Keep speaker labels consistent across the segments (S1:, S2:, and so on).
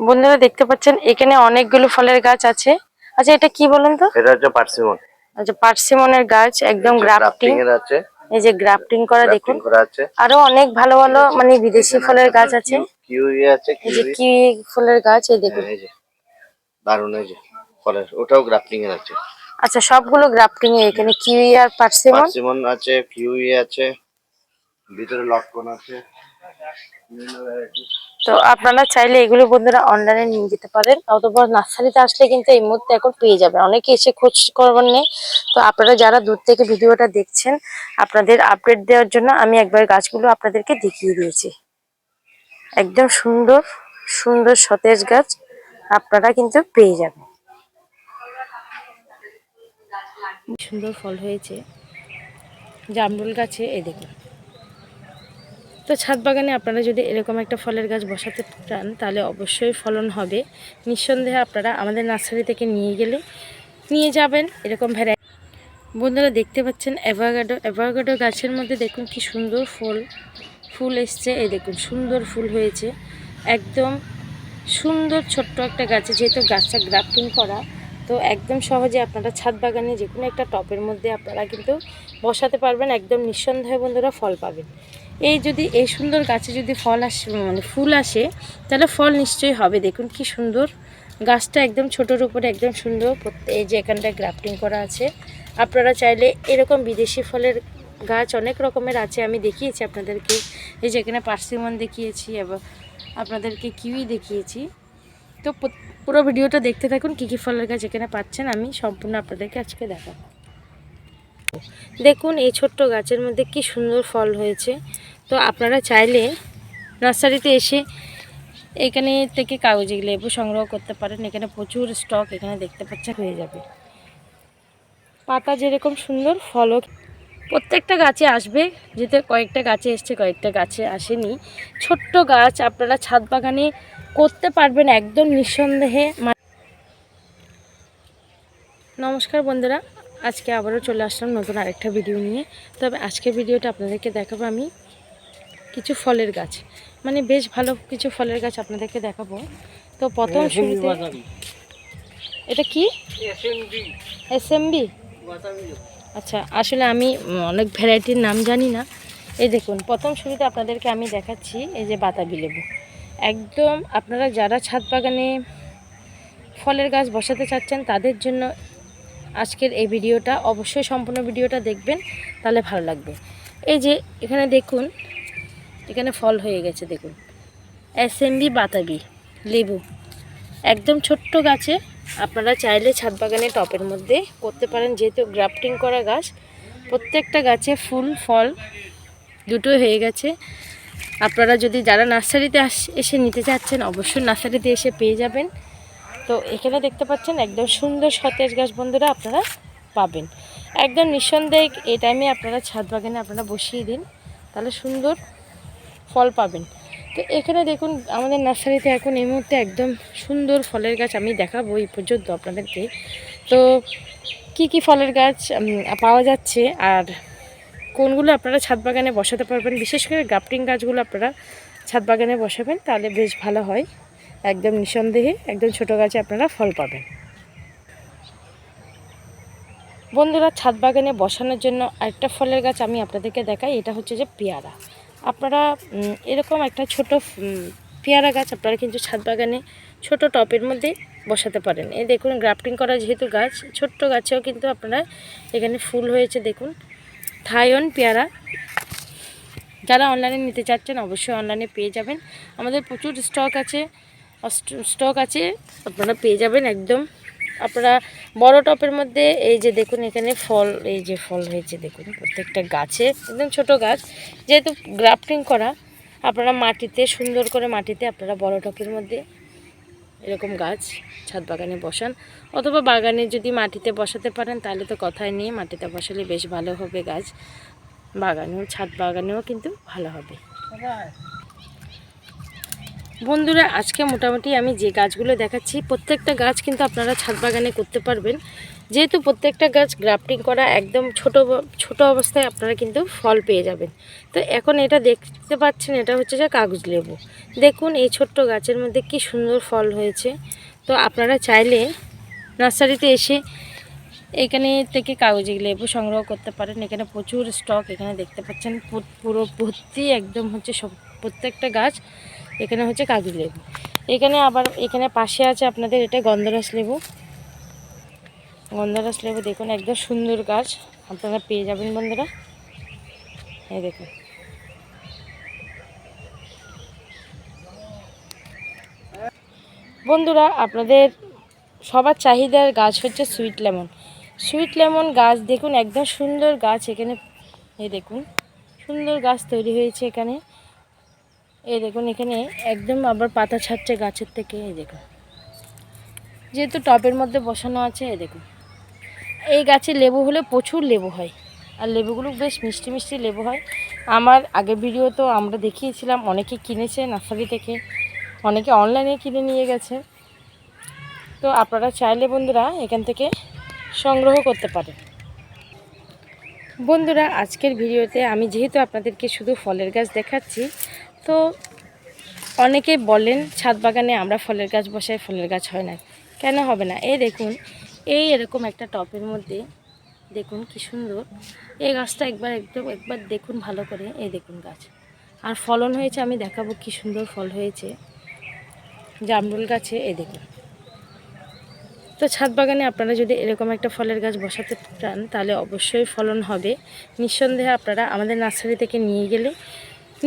S1: বন্ধুরা দেখতে পাচ্ছেন এখানে অনেকগুলো ফলের গাছ আছে। আচ্ছা এটা কি বলেন তো?
S2: এটা হচ্ছে পার্সিমন।
S1: আচ্ছা পার্সিমনের গাছ একদম গ্রাফটিং।
S2: এর আছে।
S1: এই যে গ্রাফটিং করা দেখুন। আরও অনেক ভালো ভালো মানে বিদেশি ফলের গাছ আছে।
S2: কিউই আছে
S1: এই যে
S2: কিউই।
S1: কি ফুলের গাছ এই দেখুন।
S2: এই যে। দারুণ এই যে ফলের। ওটাও গ্রাফটিং এর আছে।
S1: আচ্ছা সবগুলো গ্রাফটিং এ এখানে কিউই আর পার্সিমন
S2: পার্সিমন আছে কিউই আছে ভিতরে লটকন আছে।
S1: তো আপনারা চাইলে এগুলো বন্ধুরা অনলাইনে নিয়ে যেতে পারেন। অথবা নার্সারিতে আসলে কিন্তু এই মুহূর্তে এখন পেয়ে যাবেন অনেকে এসে খোঁজ করবার নেই তো আপনারা যারা দূর থেকে ভিডিওটা দেখছেন আপনাদের আপডেট দেওয়ার জন্য আমি একবার গাছগুলো আপনাদেরকে দেখিয়ে দিয়েছি। একদম সুন্দর সুন্দর সতেজ গাছ আপনারা কিন্তু পেয়ে যাবেন। সুন্দর ফল হয়েছে। জামরুল গাছে, এই দেখুন। তো ছাদ বাগানে আপনারা যদি এরকম একটা ফলের গাছ বসাতে চান, তাহলে অবশ্যই ফলন হবে। নিঃসন্দেহে আপনারা আমাদের নার্সারি থেকে নিয়ে গেলে নিয়ে যাবেন এরকম ভ্যারাইটি বন্ধুরা দেখতে পাচ্ছেন অ্যাভাগাডো। অ্যাভাগাডো গাছের মধ্যে দেখুন কি সুন্দর ফুল। ফুল এসছে, এই দেখুন, সুন্দর ফুল হয়েছে। একদম সুন্দর ছোট্ট একটা গাছে, যেহেতু গাছটা গ্রাফটিং করা। তো একদম সহজে আপনারা ছাদ বাগানে যে কোনো একটা টপের মধ্যে আপনারা কিন্তু বসাতে পারবেন, একদম নিঃসন্দেহে বন্ধুরা ফল পাবেন। এই যদি, এই সুন্দর গাছে যদি ফল আসে মানে ফুল আসে, তাহলে ফল নিশ্চয়ই হবে। দেখুন কি সুন্দর। গাছটা একদম ছোটোর উপরে একদম সুন্দর। এই যে এখানটায় গ্রাফটিং করা আছে। আপনারা চাইলে এরকম বিদেশি ফলের গাছ অনেক রকমের আছে। আমি দেখিয়েছি আপনাদেরকে। এই যে এখানে পার্সিমন দেখিয়েছি এবং আপনাদেরকে কিউই দেখিয়েছি। তো পুরো ভিডিওটা দেখতে থাকুন কী কী ফলের গাছ এখানে পাচ্ছেন, আমি সম্পূর্ণ আপনাদেরকে আজকে দেখাবো। দেখুন এই ছোট্ট গাছের মধ্যে কি সুন্দর ফল হয়েছে। তো আপনারা চাইলে নার্সারিতে এসে এখানে থেকে কাগজি লেবু সংগ্রহ করতে পারেন, এখানে প্রচুর স্টক এখানে দেখতে পাচ্ছেন, হয়ে যাবে। পাতা যেরকম সুন্দর, ফলও প্রত্যেকটা গাছে আসবে যেতে কয়েকটা গাছে এসছে কয়েকটা গাছে আসেনি। ছোট্ট গাছ আপনারা ছাদ বাগানে করতে পারবেন একদম নিঃসন্দেহে। নমস্কার বন্ধুরা আজকে আবারও চলে আসলাম নতুন আরেকটা ভিডিও নিয়ে। তবে আজকে ভিডিওটা আপনাদেরকে দেখাবো আমি কিছু ফলের গাছ। মানে বেশ ভালো কিছু ফলের গাছ আপনাদেরকে দেখাবো। তো প্রথম শুরুতে এটা কি? S SMB? আচ্ছা আসলে আমি অনেক ভ্যারাইটির নাম জানি না। এই দেখুন, প্রথম শুরুতে আপনাদেরকে আমি দেখাচ্ছি এই যে বাতাবি লেবু। একদম আপনারা যারা ছাদ বাগানে ফলের গাছ বসাতে চাচ্ছেন, তাদের জন্য আজকের এই ভিডিওটা, অবশ্যই সম্পূর্ণ ভিডিওটা দেখবেন, তাহলে ভালো লাগবে। এই যে এখানে দেখুন, এখানে ফল হয়ে গেছে, দেখুন। এসএমবি বাতাবি লেবু। একদম ছোট্ট গাছে আপনারা চাইলে ছাদ বাগানে টপের মধ্যে করতে পারেন, যেহেতু গ্রাফটিং করা গাছ, প্রত্যেকটা গাছে ফুল, ফল দুটোই হয়ে গেছে। আপনারা যদি যারা নার্সারিতে এসে নিতে চাচ্ছেন, অবশ্যই নার্সারিতে এসে পেয়ে যাবেন। তো এখানে দেখতে পাচ্ছেন একদম সুন্দর সতেজ গাছ বন্ধুরা আপনারা পাবেন। একদম নিঃসন্দেহে এই টাইমে আপনারা ছাদ বাগানে আপনারা বসিয়ে দিন, তাহলে সুন্দর ফল পাবেন। তো এখানে দেখুন, আমাদের নার্সারিতে এখন এই মুহূর্তে একদম সুন্দর ফলের গাছ আমি দেখাবো এই পর্যন্ত আপনাদেরকে। তো কি কি ফলের গাছ পাওয়া যাচ্ছে আর কোনগুলো আপনারা ছাদ বাগানে বসাতে পারবেন, বিশেষ করে গ্রাফটিং গাছগুলো আপনারা ছাদ বাগানে বসাবেন, তাহলে বেশ ভালো হয়। একদম নিঃসন্দেহে একদম ছোট গাছে আপনারা ফল পাবেন। বন্ধুরা, ছাদ বাগানে বসানোর জন্য আরেকটা ফলের গাছ আমি আপনাদেরকে দেখাই, এটা হচ্ছে যে পেয়ারা। আপনারা এরকম একটা ছোট পেয়ারা গাছ আপনারা কিন্তু ছাদ বাগানে ছোট টপের মধ্যে বসাতে পারেন। এই দেখুন, গ্রাফটিং করা যেহেতু গাছ, ছোট্ট গাছেও কিন্তু আপনারা এখানে ফুল হয়েছে, দেখুন। থাইন পেয়ারা। যারা অনলাইনে নিতে চাচ্ছেন, অবশ্যই অনলাইনে পেয়ে যাবেন। আমাদের প্রচুর স্টক আছে স্টক আছে, আপনারা পেয়ে যাবেন একদম। আপনারা বড় টপের মধ্যে এই যে দেখুন, এখানে ফল, এই যে ফল হয়েছে দেখুন, প্রত্যেকটা গাছে, একদম ছোট গাছ। যেহেতু গ্রাফটিং করা, আপনারা মাটিতে, সুন্দর করে মাটিতে আপনারা বড় টপের মধ্যে এরকম গাছ ছাদ বাগানে বসান। অথবা বাগানে যদি মাটিতে বসাতে পারেন, তাহলে তো কথাই নেই, মাটিতে বসালে বেশ ভালো হবে গাছ। বাগানেও, ছাদ বাগানেও কিন্তু ভালো হবে। বন্ধুরা, আজকে মোটামুটি আমি যে গাছগুলো দেখাচ্ছি, প্রত্যেকটা গাছ কিন্তু আপনারা ছাদ বাগানে করতে পারবেন। যেহেতু প্রত্যেকটা গাছ গ্রাফটিং করা একদম ছোট ছোট অবস্থায় আপনারা কিন্তু ফল পেয়ে যাবেন। তো এখন এটা দেখতে পাচ্ছেন, এটা হচ্ছে যে কাগজ লেবু। দেখুন, এই ছোট্ট গাছের মধ্যে কি সুন্দর ফল হয়েছে। তো আপনারা চাইলে নার্সারিতে এসে এখানে থেকে কাগজি লেবু সংগ্রহ করতে পারেন। এখানে প্রচুর স্টক এখানে দেখতে পাচ্ছেন পুরো ভর্তি একদম হচ্ছে সব, প্রত্যেকটা গাছ। এখানে হচ্ছে কাগজ লেবু। এখানে আবার, এখানে পাশে আছে আপনাদের এটা গন্ধরাস লেবু। গন্ধরাস লেবু দেখুন, একদম সুন্দর গাছ। আপনারা পেয়ে যাবেন বন্ধুরা। এই দেখুন। বন্ধুরা, আপনাদের সবার চাহিদার গাছ হচ্ছে সুইট লেমন। সুইট লেমন গাছ দেখুন, একদম সুন্দর গাছ এখানে। এই দেখুন, সুন্দর গাছ তৈরি হয়েছে এখানে। এই দেখুন, এখানে একদম আবার পাতা ছাড়ছে গাছের থেকে, এই দেখুন। যেহেতু টবের মধ্যে বসানো আছে, এই দেখুন। এই গাছে লেবু হলে প্রচুর লেবু হয়, আর লেবুগুলো বেশ মিষ্টি মিষ্টি লেবু হয়। আমার আগের ভিডিও তো আমরা দেখিয়েছিলাম, অনেকে কিনেছে নার্সারি থেকে, অনেকে অনলাইনে কিনে নিয়ে গেছে। তো আপনারা চাইলে বন্ধুরা এখান থেকে সংগ্রহ করতে পারেন। বন্ধুরা, আজকের ভিডিওতে আমি যেহেতু আপনাদেরকে শুধু ফলের গাছ দেখাচ্ছি তো অনেকে বলেন, ছাদ বাগানে আমরা ফলের গাছ বসাই, ফলের গাছ হয় না। কেন হবে না? এই দেখুন, এই এরকম একটা টপের মধ্যে দেখুন কি সুন্দর। এই গাছটা একবার একদম একবার দেখুন ভালো করে, এই দেখুন গাছ। আর ফলন হয়েছে, আমি দেখাবো কি সুন্দর ফল হয়েছে। জামরুল গাছে, এই দেখুন। তো ছাদ বাগানে আপনারা যদি এরকম একটা ফলের গাছ বসাতে চান, তাহলে অবশ্যই ফলন হবে। নিঃসন্দেহে আপনারা আমাদের নার্সারি থেকে নিয়ে গেলে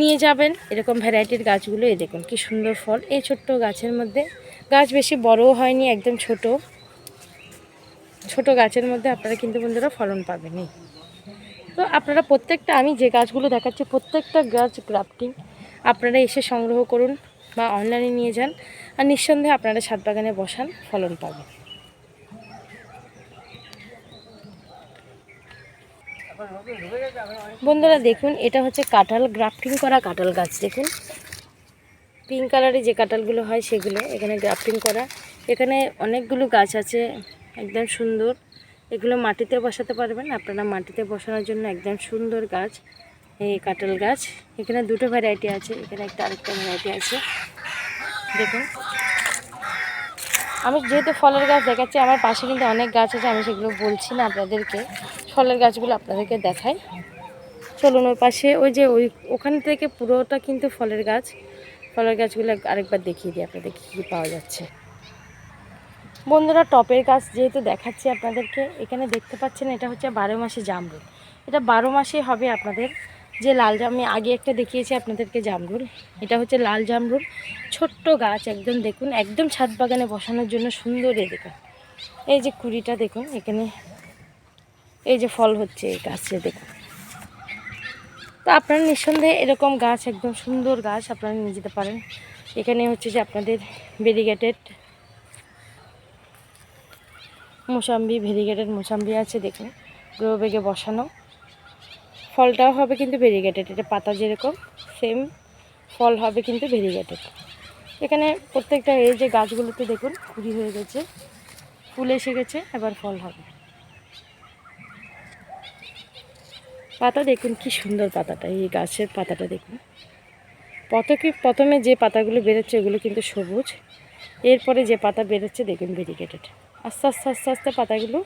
S1: নিয়ে যাবেন। এরকম ভ্যারাইটির গাছগুলো, এই দেখুন কি সুন্দর ফল। এই ছোট্ট গাছের মধ্যে, গাছ বেশি বড়ও হয়নি, একদম ছোট। ছোট গাছের মধ্যে আপনারা কিন্তু বন্ধুরা ফলন পাবেনই। তো আপনারা প্রত্যেকটা, আমি যে গাছগুলো দেখাচ্ছি, প্রত্যেকটা গাছ গ্রাফটিং আপনারা এসে সংগ্রহ করুন বা অনলাইনে নিয়ে যান। আর নিঃসন্দেহে আপনারা ছাদ বাগানে বসান, ফলন পাবেন। বন্ধুরা দেখুন, এটা হচ্ছে কাঁঠাল গ্রাফটিং করা কাঁঠাল গাছ, দেখুন। পিঙ্ক কালারে যে কাঁঠালগুলো হয় সেগুলো, এখানে গ্রাফটিং করা। এখানে অনেকগুলো গাছ আছে, একদম সুন্দর। এগুলো মাটিতে বসাতে পারবেন, আপনারা মাটিতে বসানোর জন্য একদম সুন্দর গাছ, এই কাঁঠাল গাছ। এখানে দুটো ভ্যারাইটি আছে, এখানে একটা আরেকটা ভ্যারাইটি আছে। দেখুন। আমি যেহেতু ফলের গাছ দেখাচ্ছি, আমার পাশে কিন্তু অনেক গাছ আছে, আমি সেগুলো বলছি না আপনাদেরকে। ফলের গাছগুলো আপনাদেরকে দেখাই। চলুন ওই পাশে, ওই যে ওই, ওখান থেকে পুরোটা কিন্তু ফলের গাছ। ফলের গাছগুলো আরেকবার দেখিয়ে দিই, আপনাদের কী কী পাওয়া যাচ্ছে। বন্ধুরা, টপের গাছ যেহেতু দেখাচ্ছি আপনাদেরকে, এখানে দেখতে পাচ্ছেন এটা হচ্ছে বারো মাসে জামরুল। এটা বারো মাসে হবে আপনাদের। যে লাল আমি আগে একটা দেখিয়েছি আপনাদেরকে জামরুল। এটা হচ্ছে লাল জামরুল। ছোট্ট গাছ, একদম দেখুন, একদম ছাদ বাগানে বসানোর জন্য সুন্দর এ দেখুন এই যে কুড়িটা দেখুন, এখানে এই যে ফল হচ্ছে এই গাছে, দেখুন। তো আপনারা নিঃসন্দেহে এরকম গাছ, একদম সুন্দর গাছ আপনারা নিয়ে যেতে পারেন। এখানে হচ্ছে যে আপনাদের ভেরিগেটেড মোসাম্বি ভেরিগেটেড মোসাম্বি আছে, দেখুন। গ্রো বেগে বসানো। ফলটাও হবে কিন্তু ভেরিগেটেড, এটা পাতা যেরকম সেম ফল হবে কিন্তু ভেরিগেটেড। এখানে প্রত্যেকটা এই যে গাছগুলোতে দেখুন কুড়ি হয়ে গেছে, ফুল এসে গেছে, এবার ফল হবে। পাতা দেখুন, কি সুন্দর পাতাটা, এই গাছের পাতাটা দেখুন। প্রথমে প্রথমে যে পাতাগুলো বেরোচ্ছে, ওগুলো কিন্তু সবুজ। এরপরে যে পাতা বেরোচ্ছে, দেখুন ভেরিগেটেড আস্তে আস্তে আস্তে আস্তে পাতাগুলো,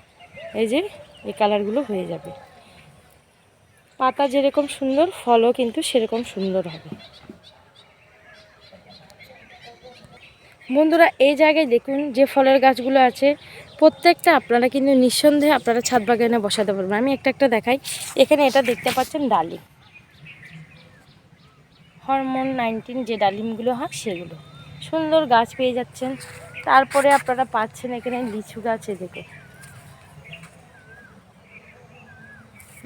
S1: এই যে, এই কালারগুলো হয়ে যাবে। পাতা যেরকম সুন্দর, ফলও কিন্তু সেরকম সুন্দর হবে। বন্ধুরা, এই জায়গায় দেখুন যে ফলের গাছগুলো আছে প্রত্যেকটা আপনারা কিন্তু নিঃসন্দেহে আপনারা ছাদ বাগানে বসাতে পারবেন। আমি একটা একটা দেখাই। এখানে এটা দেখতে পাচ্ছেন ডালিম। হরমোন নাইনটিন যে ডালিমগুলো হয় সেগুলো। সুন্দর গাছ পেয়ে যাচ্ছেন। তারপরে আপনারা পাচ্ছেন এখানে লিচু গাছ এদিকে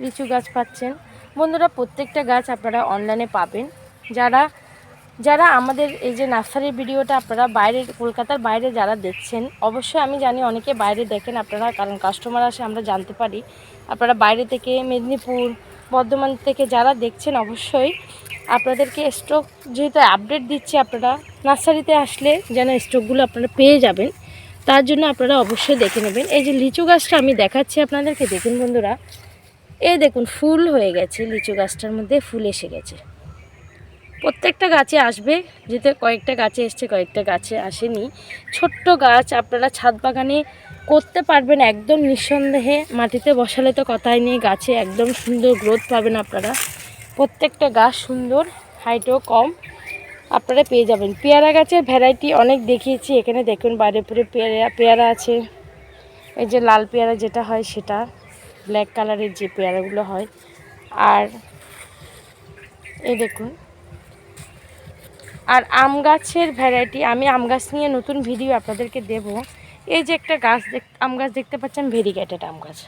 S1: লিচু গাছ পাচ্ছেন। বন্ধুরা, প্রত্যেকটা গাছ আপনারা অনলাইনে পাবেন। যারা যারা আমাদের এই যে নার্সারির ভিডিওটা আপনারা বাইরে, কলকাতার বাইরে যারা দেখছেন, অবশ্যই আমি জানি অনেকে বাইরে দেখেন, আপনারা কারণ কাস্টমার আসে আমরা জানতে পারি। আপনারা বাইরে থেকে মেদিনীপুর, বর্ধমান থেকে যারা দেখছেন, অবশ্যই আপনাদেরকে স্টক যেহেতু আপডেট দিচ্ছি আপনারা, নার্সারিতে আসলে যেন স্টকগুলো আপনারা পেয়ে যাবেন, তার জন্য আপনারা অবশ্যই দেখে নেবেন। এই যে লিচু গাছটা আমি দেখাচ্ছি আপনাদেরকে, দেখুন বন্ধুরা। এই দেখুন, ফুল হয়ে গেছে, লিচু গাছটার মধ্যে ফুল এসে গেছে। প্রত্যেকটা গাছে আসবে, যেতে কয়েকটা গাছে এসছে, কয়েকটা গাছে আসেনি। ছোট্ট গাছ আপনারা ছাদ বাগানে করতে পারবেন একদম নিঃসন্দেহে। মাটিতে বসালে তো কথাই নেই, গাছে একদম সুন্দর গ্রোথ পাবেন আপনারা। প্রত্যেকটা গাছ সুন্দর হাইটও কম। আপনারা পেয়ে যাবেন। পেয়ারা গাছের ভ্যারাইটি অনেক দেখিয়েছি, এখানে দেখুন বাইরে পুরে পেয়ারা পেয়ারা আছে। এই যে লাল পেয়ারা যেটা হয় সেটা ব্ল্যাক কালারের যে পেয়ারাগুলো হয়। আর এই দেখুন আর আম গাছের ভ্যারাইটি আমি আম গাছ নিয়ে নতুন ভিডিও আপনাদেরকে দেব। এই যে একটা গাছ দেখ, আম গাছ দেখতে পাচ্ছেন ভেরিগেটেড আম গাছ।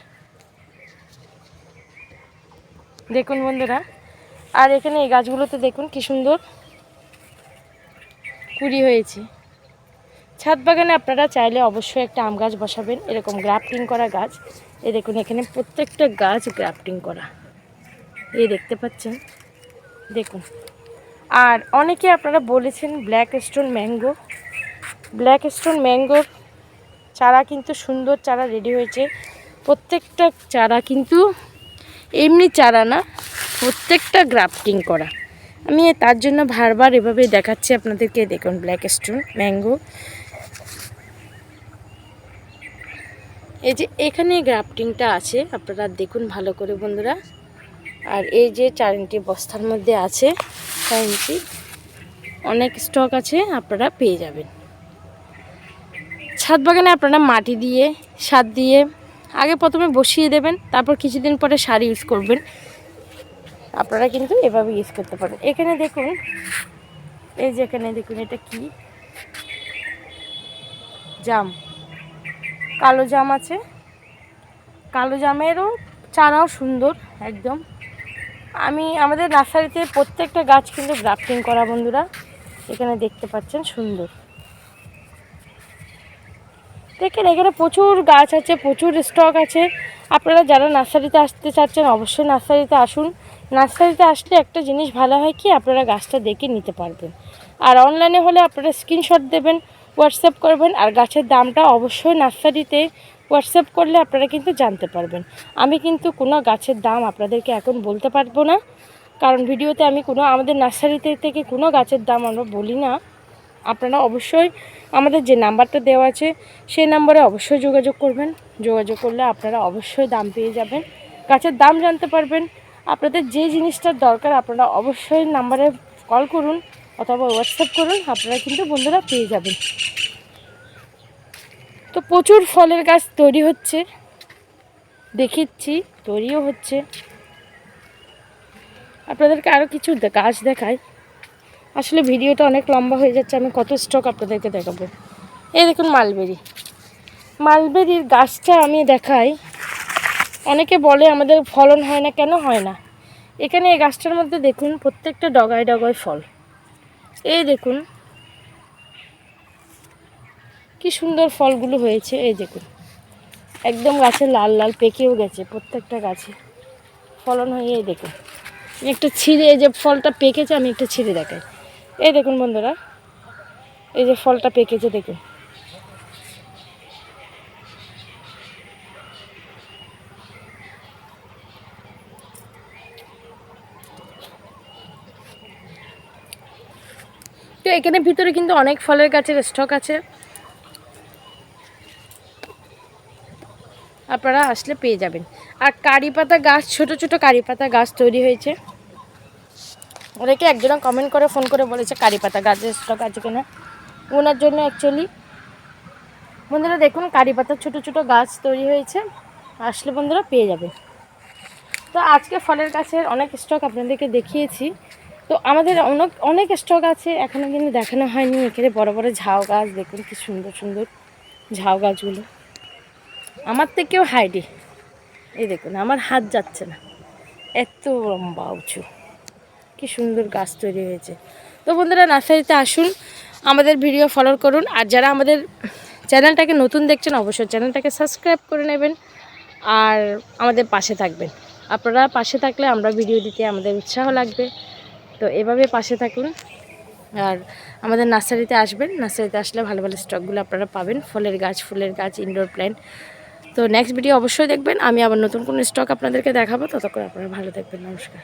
S1: দেখুন বন্ধুরা, আর এখানে এই গাছগুলোতে দেখুন কি সুন্দর কুড়ি হয়েছে। ছাদ বাগানে আপনারা চাইলে অবশ্যই একটা আম গাছ বসাবেন, এরকম গ্রাফটিং করা গাছ। এই দেখুন, এখানে প্রত্যেকটা গাছ গ্রাফটিং করা। এই দেখতে পাচ্ছেন, দেখুন। আর অনেকে আপনারা বলেছেন black stone mango black stone ম্যাঙ্গোর চারা কিন্তু সুন্দর চারা রেডি হয়েছে। প্রত্যেকটা চারা কিন্তু এমনি চারা না, প্রত্যেকটা গ্রাফটিং করা। আমি তার জন্য বারবার এভাবে দেখাচ্ছি আপনাদেরকে, দেখুন ব্ল্যাক স্টোন ম্যাঙ্গো এই যে এখানে গ্রাফটিংটা আছে, আপনারা দেখুন ভালো করে বন্ধুরা। আর এই যে চার ইঞ্চি বস্তার মধ্যে আছে চার ইঞ্চি অনেক স্টক আছে, আপনারা পেয়ে যাবেন। ছাদ বাগানে আপনারা মাটি দিয়ে, সার দিয়ে আগে প্রথমে বসিয়ে দেবেন, তারপর কিছুদিন পরে সার ইউজ করবেন। আপনারা কিন্তু এভাবে ইউজ করতে পারেন। এখানে দেখুন, এই যে এখানে দেখুন, এটা কি? জাম। কালো জাম আছে। কালো জামেরও চারাও সুন্দর, একদম। আমি, আমাদের নার্সারিতে প্রত্যেকটা গাছ কিন্তু গ্রাফটিং করা বন্ধুরা। এখানে দেখতে পাচ্ছেন, সুন্দর। দেখেন, এখানে প্রচুর গাছ আছে, প্রচুর স্টক আছে। আপনারা যারা নার্সারিতে আসতে চাচ্ছেন, অবশ্যই নার্সারিতে আসুন। নার্সারিতে আসলে একটা জিনিস ভালো হয় কি, আপনারা গাছটা দেখে নিতে পারবেন। আর অনলাইনে হলে আপনারা স্ক্রিনশট দেবেন হোয়াটসঅ্যাপ করবেন, আর গাছের দামটা অবশ্যই নার্সারিতে হোয়াটসঅ্যাপ করলে আপনারা কিন্তু জানতে পারবেন। আমি কিন্তু কোনো গাছের দাম আপনাদেরকে এখন বলতে পারব না। কারণ ভিডিওতে আমি কোনো, আমাদের নার্সারিতে থেকে কোনো গাছের দাম আমরা বলি না। আপনারা অবশ্যই আমাদের যে নাম্বারটা দেওয়া আছে, সেই নাম্বারে অবশ্যই যোগাযোগ করবেন। যোগাযোগ করলে আপনারা অবশ্যই দাম পেয়ে যাবেন। গাছের দাম জানতে পারবেন। আপনাদের যে জিনিসটার দরকার, আপনারা অবশ্যই নাম্বারে কল করুন অথবা হোয়াটসঅ্যাপ করুন। আপনারা কিন্তু বন্ধুরা পেয়ে যাবেন। তো প্রচুর ফলের গাছ তৈরি হচ্ছে। দেখিচ্ছি, তৈরিও হচ্ছে। আপনাদেরকে আরও কিছু গাছ দেখাই। আসলে ভিডিওটা অনেক লম্বা হয়ে যাচ্ছে, আমি কত স্টক আপনাদেরকে দেখাবো। এই দেখুন মালবেরি মালবেরির গাছটা আমি দেখাই। অনেকে বলে আমাদের ফলন হয় না, কেন হয় না? এখানে এই গাছটার মধ্যে দেখুন, প্রত্যেকটা ডগায় ডগায় ফল। এই দেখুন কি সুন্দর ফলগুলো হয়েছে, এই দেখুন। একদম গাছে লাল লাল পেকেও গেছে, প্রত্যেকটা গাছে। ফলন হয়ে, এই দেখুন। একটা ছিঁড়ে, এই যে ফলটা পেকেছে, আমি একটা ছিঁড়ে দেখাই। এই দেখুন বন্ধুরা, এই যে ফলটা পেকেছে, দেখুন। তো এখানে ভিতরে কিন্তু অনেক ফলের গাছের স্টক আছে। আপনারা আসলে পেয়ে যাবেন। আর কারি পাতা গাছ, ছোট ছোট কারি পাতা গাছ তৈরি হয়েছে। অনেকে একজনা কমেন্ট করে ফোন করে বলেছে কারি পাতা গাছের স্টক আছে কিনা। ওনার জন্য অ্যাকচুয়ালি বন্ধুরা দেখুন কারি পাতার ছোটো ছোটো গাছ তৈরি হয়েছে। আসলে বন্ধুরা পেয়ে যাবে তো আজকে ফলের গাছের অনেক স্টক আপনাদেরকে দেখিয়েছি। তো আমাদের অনেক অনেক স্টক আছে এখনও কিন্তু দেখানো হয়নি। এখানে বড় বড় ঝাউ গাছ, দেখুন কি সুন্দর সুন্দর ঝাউ গাছগুলো। আমার থেকেও হাইডি। এই দেখুন, আমার হাত যাচ্ছে না। এত লম্বা, উঁচু। কি সুন্দর গাছ তৈরি হয়েছে। তো বন্ধুরা, নার্সারিতে আসুন, আমাদের ভিডিও ফলো করুন। আর যারা আমাদের চ্যানেলটাকে নতুন দেখছেন, অবশ্যই চ্যানেলটাকে সাবস্ক্রাইব করে নেবেন আর আমাদের পাশে থাকবেন। আপনারা পাশে থাকলে আমরা ভিডিও দিতে আমাদের উৎসাহ লাগবে। তো এভাবে পাশে থাকুন। আর আমাদের নার্সারিতে আসবেন। নার্সারিতে আসলে ভালো ভালো স্টকগুলো আপনারা পাবেন। ফলের গাছ, ফুলের গাছ ইনডোর প্ল্যান্ট তো নেক্সট ভিডিও অবশ্যই দেখবেন। আমি আবার নতুন কোনো স্টক আপনাদেরকে দেখাবো। ততক্ষণ আপনারা ভালো থাকবেন। নমস্কার।